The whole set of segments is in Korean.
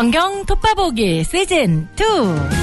성경 톱바보기 시즌 2.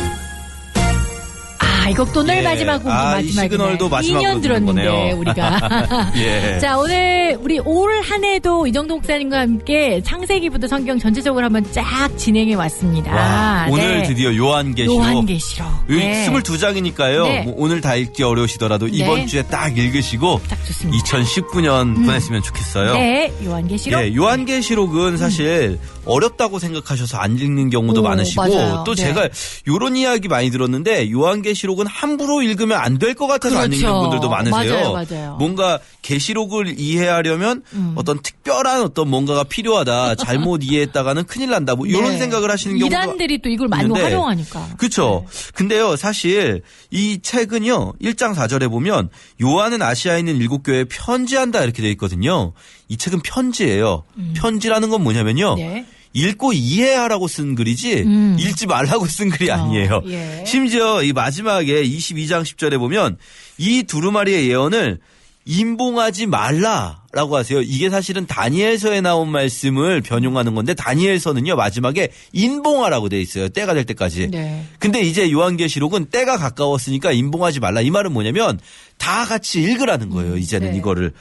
아, 이 곡도 오늘 예. 마지막 곡이 아, 이 마지막 시그널도 마지막으로 2년 들었는데 거네요. 우리가. 예. 자, 오늘 우리 올 한 해도 이정도 목사님과 함께 창세기부터 성경 전체적으로 한번 쫙 진행해 왔습니다. 와, 오늘 네. 드디어 요한계시록. 요한계시록. 네. 22장이니까요. 네. 뭐 오늘 다 읽기 어려우시더라도 네. 이번 주에 딱 읽으시고 딱 좋습니다. 2019년 보냈으면 좋겠어요. 네, 요한계시록. 예, 요한계시록은 사실 어렵다고 생각하셔서 안 읽는 경우도 오, 많으시고 맞아요. 또 네. 제가 요런 이야기 많이 들었는데 요한계시록 은 함부로 읽으면 안 될 것 같아서 안 그렇죠. 읽는 분들도 많으세요. 맞아요, 맞아요. 뭔가 계시록을 이해하려면 음. 어떤 특별한 어떤 뭔가가 필요하다. 잘못 이해했다가는 큰일 난다. 뭐 이런 네. 생각을 하시는 경우도 이단들이 또 이걸 많이 있는데 활용하니까. 그렇죠. 근데요, 사실 이 책은요, 1장 4절에 보면 요한은 아시아에 있는 일곱 교회에 편지한다 이렇게 돼 있거든요. 이 책은 편지예요. 편지라는 건 뭐냐면요. 음. 네. 읽고 이해하라고 쓴 글이지 음. 읽지 말라고 쓴 글이 아니에요. 예. 심지어 이 마지막에 22장 10절에 보면 이 두루마리의 예언을 임봉하지 말라라고 하세요. 이게 사실은 다니엘서에 나온 말씀을 변용하는 건데 다니엘서는요 마지막에 인봉하라고 돼 있어요. 때가 될 때까지. 네. 근데 이제 요한계시록은 때가 가까웠으니까 인봉하지 말라. 이 말은 뭐냐면 다 같이 읽으라는 거예요. 이제는 네. 이거를.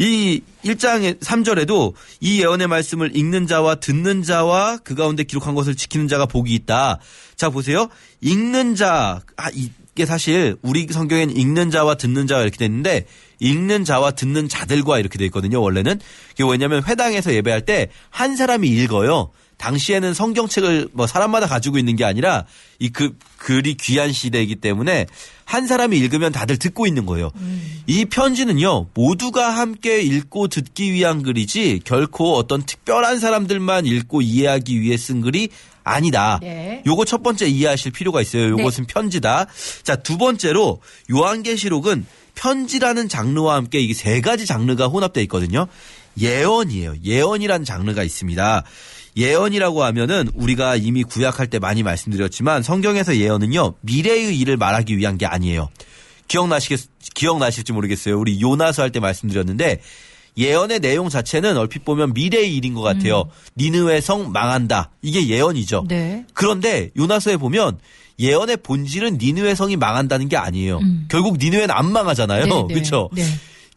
이 1장 3절에도 이 예언의 말씀을 읽는 자와 듣는 자와 그 가운데 기록한 것을 지키는 자가 복이 있다. 자, 보세요. 읽는 자, 아, 이게 사실 우리 성경엔 읽는 자와 듣는 자가 이렇게 돼 있는데 읽는 자와 듣는 자들과 이렇게 돼 있거든요. 원래는. 그게 왜냐면 회당에서 예배할 때 한 사람이 읽어요. 당시에는 성경책을 뭐 사람마다 가지고 있는 게 아니라 이 그 글이 귀한 시대이기 때문에 한 사람이 읽으면 다들 듣고 있는 거예요. 이 편지는요 모두가 함께 읽고 듣기 위한 글이지 결코 어떤 특별한 사람들만 읽고 이해하기 위해 쓴 글이 아니다. 네. 요거 첫 번째 이해하실 필요가 있어요. 요것은 편지다. 자, 두 번째로 요한계시록은 편지라는 장르와 함께 이게 세 가지 장르가 혼합되어 있거든요. 예언이에요. 예언이라는 장르가 있습니다. 예언이라고 하면은 우리가 이미 구약할 때 많이 말씀드렸지만 성경에서 예언은요 미래의 일을 말하기 위한 게 아니에요. 기억나시겠 기억나실지 모르겠어요. 우리 요나서 할 때 말씀드렸는데 예언의 내용 자체는 얼핏 보면 미래의 일인 것 같아요. 니느웨 성 망한다. 이게 예언이죠. 네. 그런데 요나서에 보면 예언의 본질은 니느웨 성이 망한다는 게 아니에요. 결국 니느웨는 안 망하잖아요. 음. 네, 네. 그렇죠? 네.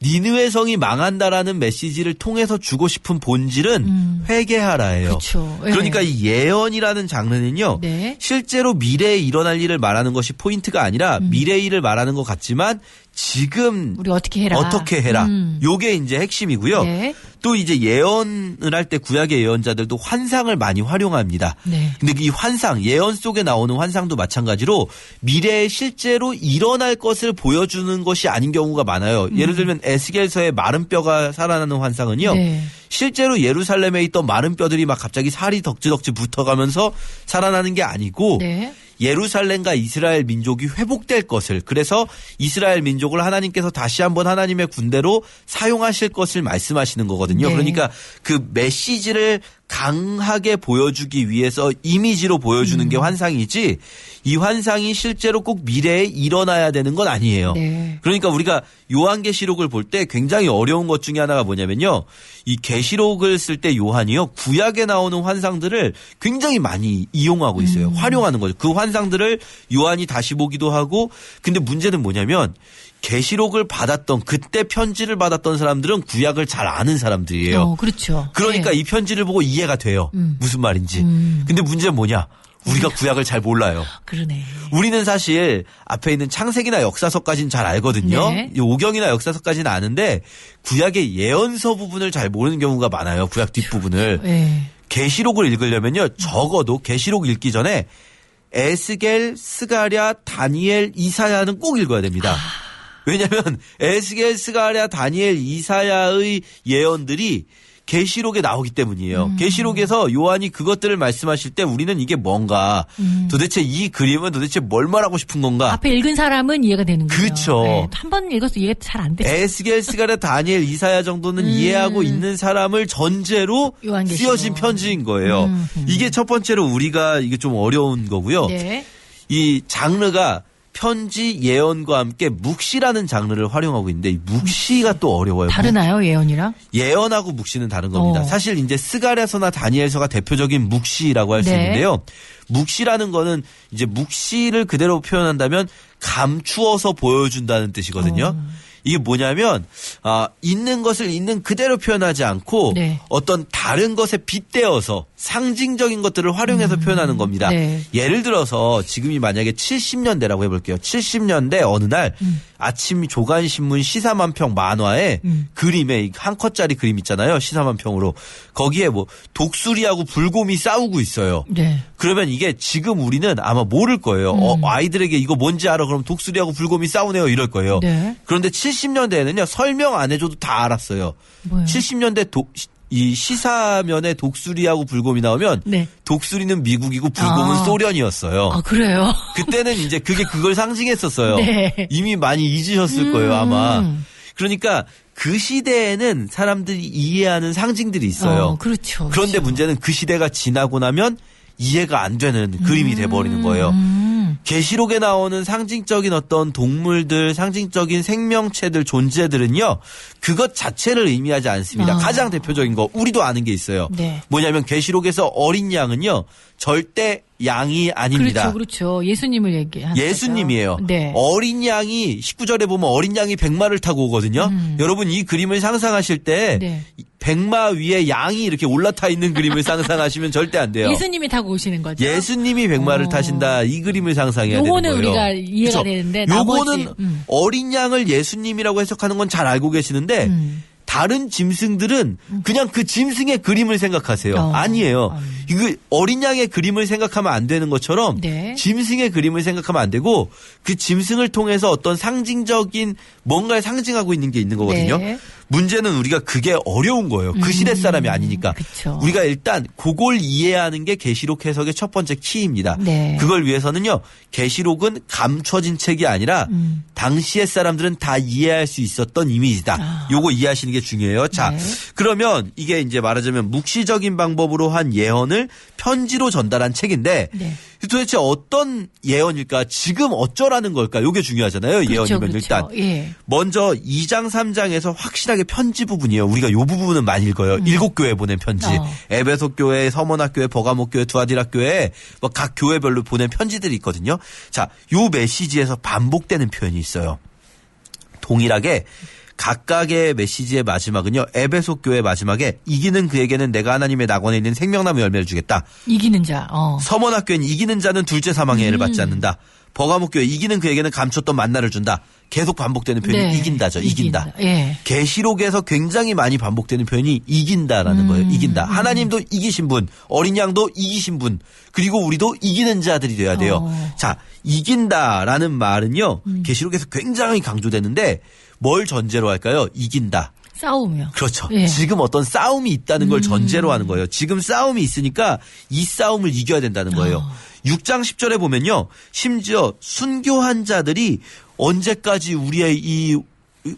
니느웨 성이 망한다라는 메시지를 통해서 주고 싶은 본질은 회개하라예요. 음. 그쵸. 예. 그러니까 이 예언이라는 장르는요. 네. 실제로 미래에 일어날 일을 말하는 것이 포인트가 아니라 미래 일을 말하는 것 같지만 지금 우리 어떻게 해라. 어떻게 해라. 음. 요게 이제 핵심이고요. 네. 또 이제 예언을 할 때 구약의 예언자들도 환상을 많이 활용합니다. 네. 근데 이 환상, 예언 속에 나오는 환상도 마찬가지로 미래에 실제로 일어날 것을 보여주는 것이 아닌 경우가 많아요. 예를 들면 에스겔서의 마른 뼈가 살아나는 환상은요. 음. 네. 실제로 예루살렘에 있던 마른 뼈들이 막 갑자기 살이 덕지덕지 붙어가면서 살아나는 게 아니고 네. 예루살렘과 이스라엘 민족이 회복될 것을 그래서 이스라엘 민족을 하나님께서 다시 한번 하나님의 군대로 사용하실 것을 말씀하시는 거거든요. 네. 그러니까 그 메시지를 강하게 보여주기 위해서 이미지로 보여주는 음. 게 환상이지 이 환상이 실제로 꼭 미래에 일어나야 되는 건 아니에요. 네. 그러니까 우리가 요한계시록을 볼 때 굉장히 어려운 것 중에 하나가 뭐냐면요. 이 계시록을 쓸 때 요한이요. 구약에 나오는 환상들을 굉장히 많이 이용하고 있어요. 음. 활용하는 거죠. 그 환상들을 요한이 다시 보기도 하고 근데 문제는 뭐냐면 계시록을 받았던 그때 편지를 받았던 사람들은 구약을 잘 아는 사람들이에요. 어, 그렇죠. 그러니까 네. 이 편지를 보고 이해가 돼요. 음. 무슨 말인지. 음. 근데 문제는 뭐냐? 우리가 구약을 잘 몰라요. 그러네. 우리는 사실 앞에 있는 창세기나 역사서까지는 잘 알거든요. 네. 이 오경이나 역사서까지는 아는데 구약의 예언서 부분을 잘 모르는 경우가 많아요. 구약 뒷부분을. 네. 계시록을 읽으려면요. 적어도 계시록 읽기 전에 에스겔, 스가랴, 다니엘, 이사야는 꼭 읽어야 됩니다. 왜냐하면 에스겔, 스가랴, 다니엘, 이사야의 예언들이 계시록에 나오기 때문이에요. 음. 계시록에서 요한이 그것들을 말씀하실 때 우리는 이게 뭔가 도대체 이 그림은 도대체 뭘 말하고 싶은 건가? 음. 앞에 읽은 사람은 이해가 되는군요. 그쵸. 한번 읽어서 이해가 잘 안 돼. 에스겔, 스가랴, 다니엘, 이사야 정도는 이해하고 있는 사람을 전제로 음. 요한계시록. 쓰여진 편지인 거예요. 음, 음. 이게 첫 번째로 우리가 이게 좀 어려운 거고요. 네. 이 장르가 편지 예언과 함께 묵시라는 장르를 활용하고 있는데 이 묵시가 또 어려워요. 다르나요 예언이랑? 예언하고 묵시는 다른 겁니다. 어. 사실 이제 스가랴서나 다니엘서가 대표적인 묵시라고 할수 네. 있는데요. 묵시라는 거는 이제 묵시를 그대로 표현한다면 감추어서 보여준다는 뜻이거든요. 어. 이게 뭐냐면 아 있는 것을 있는 그대로 표현하지 않고 네. 어떤 다른 것에 빗대어서 상징적인 것들을 활용해서 표현하는 겁니다. 네. 예를 들어서 지금이 만약에 70년대라고 해볼게요. 70년대 어느 날 아침 조간신문 시사만평 만화에 음. 그림에 한 컷짜리 그림 있잖아요. 시사만평으로 거기에 뭐 독수리하고 불곰이 싸우고 있어요. 네. 그러면 이게 지금 우리는 아마 모를 거예요. 어, 아이들에게 이거 뭔지 알아? 그럼 독수리하고 불곰이 싸우네요. 이럴 거예요. 네. 그런데 70 년대에는요 설명 안 해줘도 다 알았어요. 뭐요? 70년대 독, 이 시사면에 독수리하고 불곰이 나오면 네. 독수리는 미국이고 불곰은 아. 소련이었어요. 아 그래요? 그때는 이제 그게 그걸 상징했었어요. 네. 이미 많이 잊으셨을 거예요, 아마. 음. 그러니까 그 시대에는 사람들이 이해하는 상징들이 있어요. 어, 그렇죠. 그런데 그렇죠. 문제는 그 시대가 지나고 나면 이해가 안 되는 그림이 돼버리는 거예요. 음. 계시록에 나오는 상징적인 어떤 동물들, 상징적인 생명체들, 존재들은요, 그것 자체를 의미하지 않습니다. 아. 가장 대표적인 거, 우리도 아는 게 있어요. 네. 뭐냐면 계시록에서 어린 양은요, 절대 양이 아닙니다. 그렇죠, 그렇죠. 예수님을 얘기하는 예수님이에요. 네. 어린 양이 19절에 보면 어린 양이 백마를 타고 오거든요. 여러분 이 그림을 상상하실 때 음. 네. 백마 위에 양이 이렇게 올라타 있는 그림을 상상하시면 절대 안 돼요. 예수님이 타고 오시는 거죠. 예수님이 백마를 어. 타신다 이 그림을 상상해야 되는 요거는 거예요. 우리가 이해가 그쵸? 되는데 요거는 음. 어린 양을 예수님이라고 해석하는 건 잘 알고 계시는데 음. 다른 짐승들은 그냥 그 짐승의 그림을 생각하세요. 어. 아니에요. 음. 이거 어린 양의 그림을 생각하면 안 되는 것처럼 네. 짐승의 그림을 생각하면 안 되고 그 짐승을 통해서 어떤 상징적인 뭔가를 상징하고 있는 게 있는 거거든요. 네. 음. 문제는 우리가 그게 어려운 거예요. 그 시대 사람이 아니니까. 그쵸. 우리가 일단 그걸 이해하는 게 계시록 해석의 첫 번째 키입니다. 네. 그걸 위해서는요. 계시록은 감춰진 책이 아니라 음. 당시의 사람들은 다 이해할 수 있었던 이미지다. 아. 요거 이해하시는 게 중요해요. 자, 네. 그러면 이게 이제 말하자면 묵시적인 방법으로 한 예언을 편지로 전달한 책인데 네. 도대체 어떤 예언일까? 지금 어쩌라는 걸까? 요게 중요하잖아요. 그렇죠, 예언이면 그렇죠. 일단. 예. 먼저 2장 3장에서 확실하게 편지 부분이에요. 우리가 요 부분은 많이 읽어요. 일곱 교회 보낸 편지. 음. 어. 에베소 교회, 서머나 교회, 버가목 교회, 두아디라 교회 뭐 각 교회별로 보낸 편지들이 있거든요. 자, 요 메시지에서 반복되는 표현이 있어요. 동일하게 각각의 메시지의 마지막은요. 에베소 교회 마지막에 이기는 그에게는 내가 하나님의 낙원에 있는 생명나무 열매를 주겠다. 이기는 자. 어. 서머학교는 이기는 자는 둘째 사망의 해를 받지 않는다. 버가목교회 이기는 그에게는 감췄던 만나를 준다. 계속 반복되는 표현이 네. 이긴다죠. 이긴다. 예. 계시록에서 굉장히 많이 반복되는 표현이 이긴다라는 거예요. 이긴다. 하나님도 이기신 분, 어린 양도 이기신 분, 그리고 우리도 이기는 자들이 돼야 돼요. 어. 자, 이긴다라는 말은요. 계시록에서 굉장히 강조되는데 뭘 전제로 할까요? 이긴다. 싸우며. 그렇죠. 예. 지금 어떤 싸움이 있다는 걸 전제로 하는 거예요. 지금 싸움이 있으니까 이 싸움을 이겨야 된다는 거예요. 아. 6장 10절에 보면요. 심지어 순교한 자들이 언제까지 우리의 이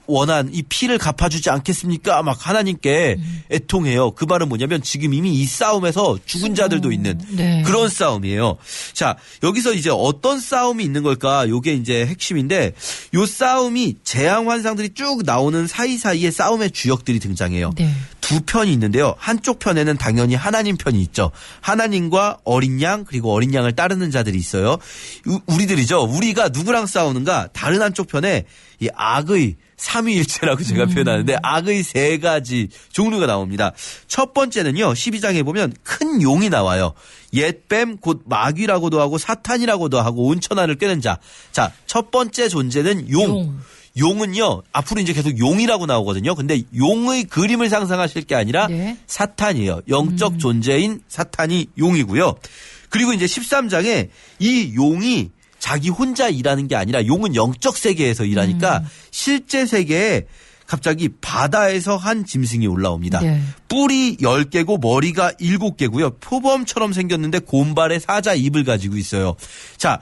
원한 이 피를 갚아주지 않겠습니까? 막 하나님께 애통해요. 그 말은 뭐냐면 지금 이미 이 싸움에서 죽은 자들도 있는 네. 그런 싸움이에요. 자, 여기서 이제 어떤 싸움이 있는 걸까? 요게 이제 핵심인데 요 싸움이 재앙 환상들이 쭉 나오는 사이 사이에 싸움의 주역들이 등장해요. 네. 두 편이 있는데요. 한쪽 편에는 당연히 하나님 편이 있죠. 하나님과 어린 양 그리고 어린 양을 따르는 자들이 있어요. 우- 우리들이죠. 우리가 누구랑 싸우는가? 다른 한쪽 편에 이 악의 삼위일체라고 제가 표현하는데 악의 세 가지 종류가 나옵니다. 첫 번째는요. 12장에 보면 큰 용이 나와요. 옛뱀 곧 마귀라고도 하고 사탄이라고도 하고 온천하를 꿰는 자. 자, 첫 번째 존재는 용. 용. 용은요 앞으로 이제 계속 용이라고 나오거든요. 근데 용의 그림을 상상하실 게 아니라 네. 사탄이에요. 영적 존재인 사탄이 용이고요. 그리고 이제 13장에 이 용이 자기 혼자 일하는 게 아니라 용은 영적 세계에서 일하니까 실제 세계에 갑자기 바다에서 한 짐승이 올라옵니다. 네. 뿔이 10개고 머리가 7개고요. 표범처럼 생겼는데 곰발의 사자 입을 가지고 있어요. 자,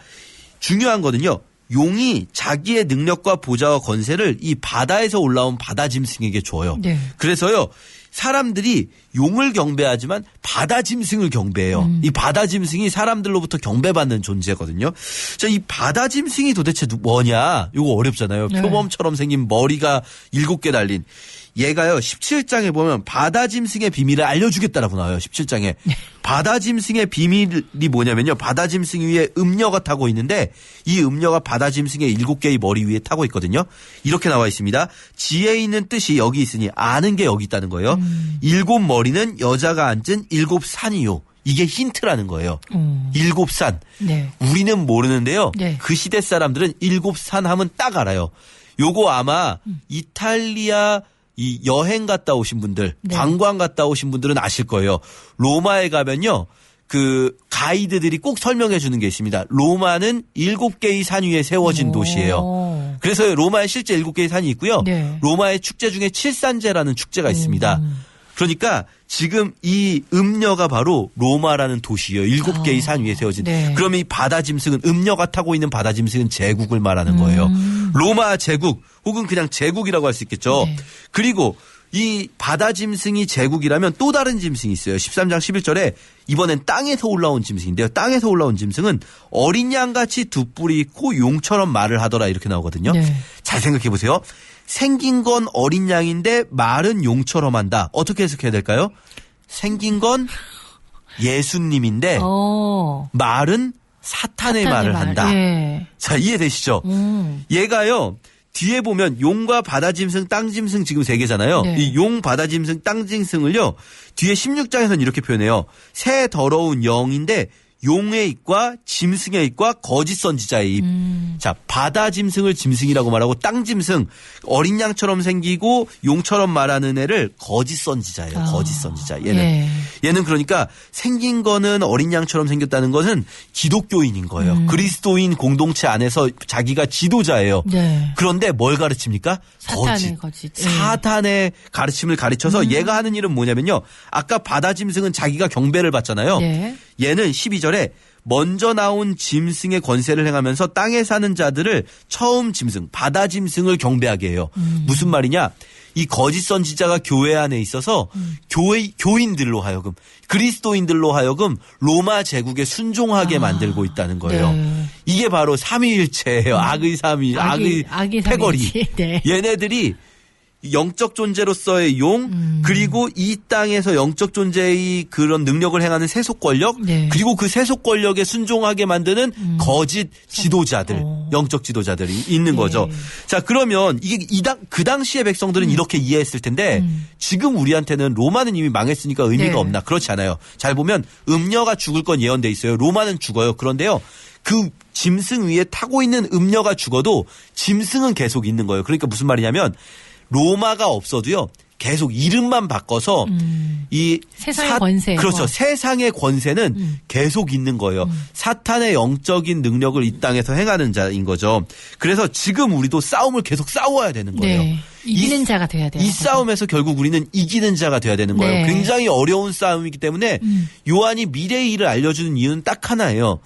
중요한 거는요. 용이 자기의 능력과 보좌와 건세를 이 바다에서 올라온 바다 짐승에게 줘요. 네. 그래서요. 사람들이 용을 경배하지만 바다 짐승을 경배해요. 음. 이 바다 짐승이 사람들로부터 경배받는 존재거든요. 자, 이 바다 짐승이 도대체 누- 뭐냐? 이거 어렵잖아요. 네. 표범처럼 생긴 머리가 일곱 개 달린. 얘가요, 17장에 보면 바다 짐승의 비밀을 알려주겠다라고 나와요, 17장에. 네. 바다 짐승의 비밀이 뭐냐면요. 바다 짐승 위에 음녀가 타고 있는데 이 음녀가 바다 짐승의 일곱 개의 머리 위에 타고 있거든요. 이렇게 나와 있습니다. 지혜 있는 뜻이 여기 있으니 아는 게 여기 있다는 거예요. 음. 일곱 머리는 여자가 앉은 일곱 산이요. 이게 힌트라는 거예요. 음. 일곱 산. 네. 우리는 모르는데요. 네. 그 시대 사람들은 일곱 산 하면 딱 알아요. 요거 아마 음. 이탈리아 이 여행 갔다 오신 분들, 네. 관광 갔다 오신 분들은 아실 거예요. 로마에 가면요. 그 가이드들이 꼭 설명해 주는 게 있습니다. 로마는 일곱 개의 산 위에 세워진 오. 도시예요. 그래서 로마에 실제 일곱 개의 산이 있고요. 네. 로마의 축제 중에 칠산제라는 축제가 있습니다. 그러니까 지금 이 음녀가 바로 로마라는 도시예요. 일곱 아. 개의 산 위에 세워진. 네. 그러면 이 바다 짐승은 음녀가 타고 있는 바다 짐승은 제국을 말하는 거예요. 음. 로마 제국 혹은 그냥 제국이라고 할 수 있겠죠. 네. 그리고 이 바다 짐승이 제국이라면 또 다른 짐승이 있어요. 13장 11절에 이번엔 땅에서 올라온 짐승인데요. 땅에서 올라온 짐승은 어린 양같이 두 뿔이 있고 용처럼 말을 하더라 이렇게 나오거든요. 네. 잘 생각해 보세요. 생긴 건 어린 양인데 말은 용처럼 한다. 어떻게 해석해야 될까요? 생긴 건 예수님인데 어. 말은 사탄의, 사탄의 말을 말. 한다. 예. 자, 이해되시죠? 음. 얘가요. 뒤에 보면 용과 바다짐승, 땅짐승 지금 세 개잖아요. 네. 이 용, 바다짐승, 땅짐승을요. 뒤에 16장에서는 이렇게 표현해요. 새 더러운 영인데 용의 입과 짐승의 입과 거짓 선지자의 입. 음. 자, 바다 짐승을 짐승이라고 말하고 땅 짐승 어린 양처럼 생기고 용처럼 말하는 애를 거짓 선지자예요. 아. 거짓 선지자. 얘는 예. 얘는 그러니까 생긴 거는 어린 양처럼 생겼다는 것은 기독교인인 거예요. 음. 그리스도인 공동체 안에서 자기가 지도자예요. 네. 그런데 뭘 가르칩니까? 사탄의 거짓. 예. 사탄의 가르침을 가르쳐서 음. 얘가 하는 일은 뭐냐면요. 아까 바다 짐승은 자기가 경배를 받잖아요. 네. 얘는 12절에 먼저 나온 짐승의 권세를 행하면서 땅에 사는 자들을 처음 짐승, 바다 짐승을 경배하게 해요. 음. 무슨 말이냐? 이 거짓 선지자가 교회 안에 있어서 음. 교회 교인들로 하여금 그리스도인들로 하여금 로마 제국에 순종하게 아. 만들고 있다는 거예요. 네. 이게 바로 삼위일체예요. 악의 삼위, 악의, 악의- 패거리. 네. 얘네들이 영적 존재로서의 용 음. 그리고 이 땅에서 영적 존재의 그런 능력을 행하는 세속 권력 네. 그리고 그 세속 권력에 순종하게 만드는 거짓 지도자들 어. 영적 지도자들이 있는 거죠. 예. 자 그러면 이게 이당 그 당시의 백성들은 이렇게 이해했을 텐데 음. 지금 우리한테는 로마는 이미 망했으니까 의미가 네. 없나 그렇지 않아요. 잘 보면 음녀가 죽을 건 예언돼 있어요. 로마는 죽어요. 그런데요. 그 짐승 위에 타고 있는 음녀가 죽어도 짐승은 계속 있는 거예요. 그러니까 무슨 말이냐면 로마가 없어도요. 계속 이름만 바꿔서 이 음. 세상의 권세. 그렇죠. 어. 세상의 권세는 음. 계속 있는 거예요. 사탄의 영적인 능력을 이 땅에서 행하는 자인 거죠. 그래서 지금 우리도 싸움을 계속 싸워야 되는 거예요. 네. 이기는 이- 자가 돼야 돼요. 이 싸움에서 결국 우리는 이기는 자가 돼야 되는 거예요. 네. 굉장히 어려운 싸움이기 때문에 음. 요한이 미래의 일을 알려주는 이유는 딱 하나예요.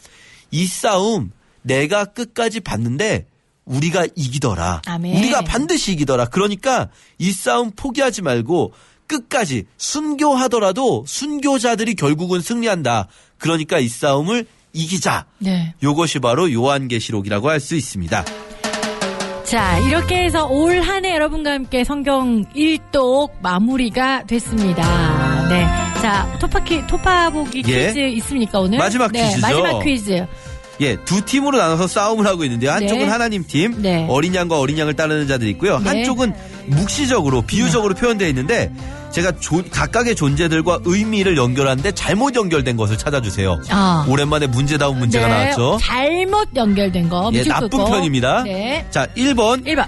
이 싸움 내가 끝까지 봤는데 우리가 이기더라. 아멘. 우리가 반드시 이기더라. 그러니까 이 싸움 포기하지 말고 끝까지 순교하더라도 순교자들이 결국은 승리한다. 그러니까 이 싸움을 이기자. 네. 요것이 바로 요한계시록이라고 할 수 있습니다. 자, 이렇게 해서 올 한 해 여러분과 함께 성경 일독 마무리가 됐습니다. 네. 자, 토파키, 토파보기 예. 퀴즈 있습니까, 오늘? 마지막 네, 퀴즈죠. 마지막 퀴즈. 예, 두 팀으로 나눠서 싸움을 하고 있는데요. 한쪽은 네. 하나님 팀, 네. 어린 양과 어린 양을 따르는 자들이 있고요. 네. 한쪽은 묵시적으로, 비유적으로 표현되어 있는데 제가 조- 각각의 존재들과 의미를 연결하는데 잘못 연결된 것을 찾아주세요. 아. 오랜만에 문제다운 문제가 네, 나왔죠. 잘못 연결된 거. 예, 나쁜 끄고. 편입니다. 네. 자, 1번 1번.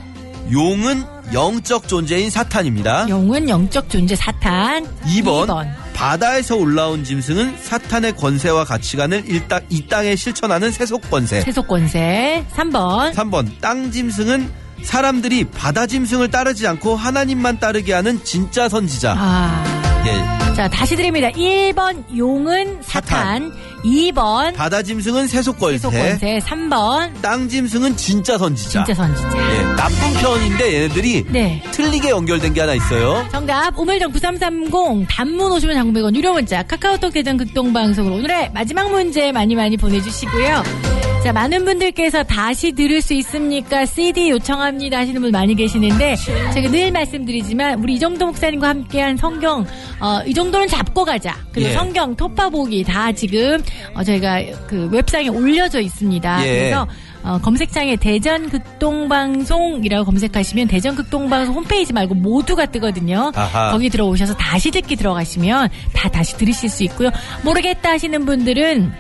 용은 영적 존재인 사탄입니다. 영은 영적 존재 사탄. 2번, 2번. 바다에서 올라온 짐승은 사탄의 권세와 가치관을 일당, 이 땅에 실천하는 세속 권세. 세속 권세. 3번. 3번 땅 짐승은 사람들이 바다 짐승을 따르지 않고 하나님만 따르게 하는 진짜 선지자. 아. 예. 자, 다시 드립니다. 1번 용은 사탄, 2번 바다 짐승은 세속권세, 세속권세, 3번 땅 짐승은 진짜 선지자. 진짜 선지자. 예, 나쁜 편인데 얘네들이 네. 틀리게 연결된 게 하나 있어요. 정답 우물정 9330 단문 오시면 장문백원 유료 문자 카카오톡 계정 극동방송으로 오늘의 마지막 문제 많이 많이 보내주시고요. 자 많은 분들께서 다시 들을 수 있습니까? CD 요청합니다 하시는 분 많이 계시는데 제가 늘 말씀드리지만 우리 이정도 목사님과 함께한 성경 어, 이 정도는 잡고 가자 그리고 예. 성경 톱바보기 다 지금 어, 저희가 그 웹상에 올려져 있습니다. 예. 그래서 어, 검색창에 대전 극동방송이라고 검색하시면 대전 극동방송 홈페이지 말고 모두가 뜨거든요. 아하. 거기 들어오셔서 다시 듣기 들어가시면 다 다시 들으실 수 있고요. 모르겠다 하시는 분들은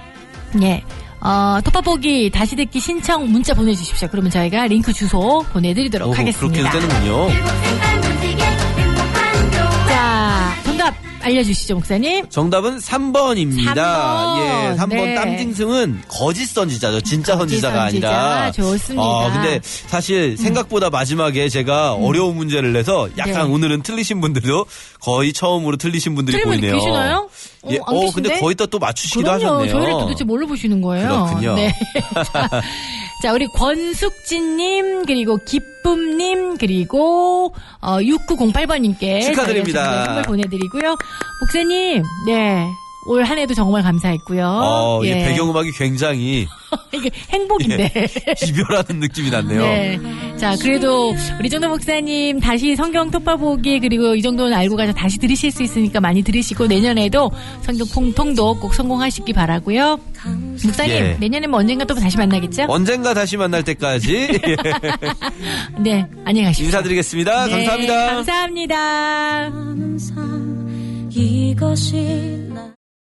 예. 어, 톱밥보기 다시 듣기 신청 문자 보내주십시오. 그러면 저희가 링크 주소 보내드리도록 오호, 하겠습니다. 그렇게 되는군요. 자, 정답 알려주시죠, 목사님. 정답은 3번입니다. 삼 번. 예, 3번 네. 땅 짐승은 거짓 선지자죠. 진짜 거짓 선지자가 선지자. 아니라. 좋습니다. 어, 근데 사실 생각보다 마지막에 제가 어려운 문제를 내서 약간 네. 오늘은 틀리신 분들도 거의 처음으로 틀리신 분들이 보이네요. 계시나요? 어, 예, 안 어, 계신데? 근데 거의 다 또 맞추시기도 그럼요. 하셨네요. 저희를 도대체 뭘로 보시는 거예요? 그렇군요. 네. 자, 자, 우리 권숙진님, 그리고 기쁨님, 그리고, 어, 6908번님께. 축하드립니다. 선물 보내드리고요. 목사님, 네. 올 한 해도 정말 감사했고요. 어, 이 예. 배경음악이 굉장히 이게 행복인데. 기별하는 느낌이 났네요. 네. 자, 그래도 우리 정도 목사님 다시 성경 톱바보기 그리고 이 정도는 알고 가서 다시 들으실 수 있으니까 많이 들으시고 내년에도 성경 통통도 꼭 성공하시기 바라고요. 목사님, 예. 내년에 뭐 언젠가 또 다시 만나겠죠? 언젠가 다시 만날 때까지 예, 네, 안녕히 가십시오. 인사드리겠습니다. 네, 감사합니다. 감사합니다. 이것이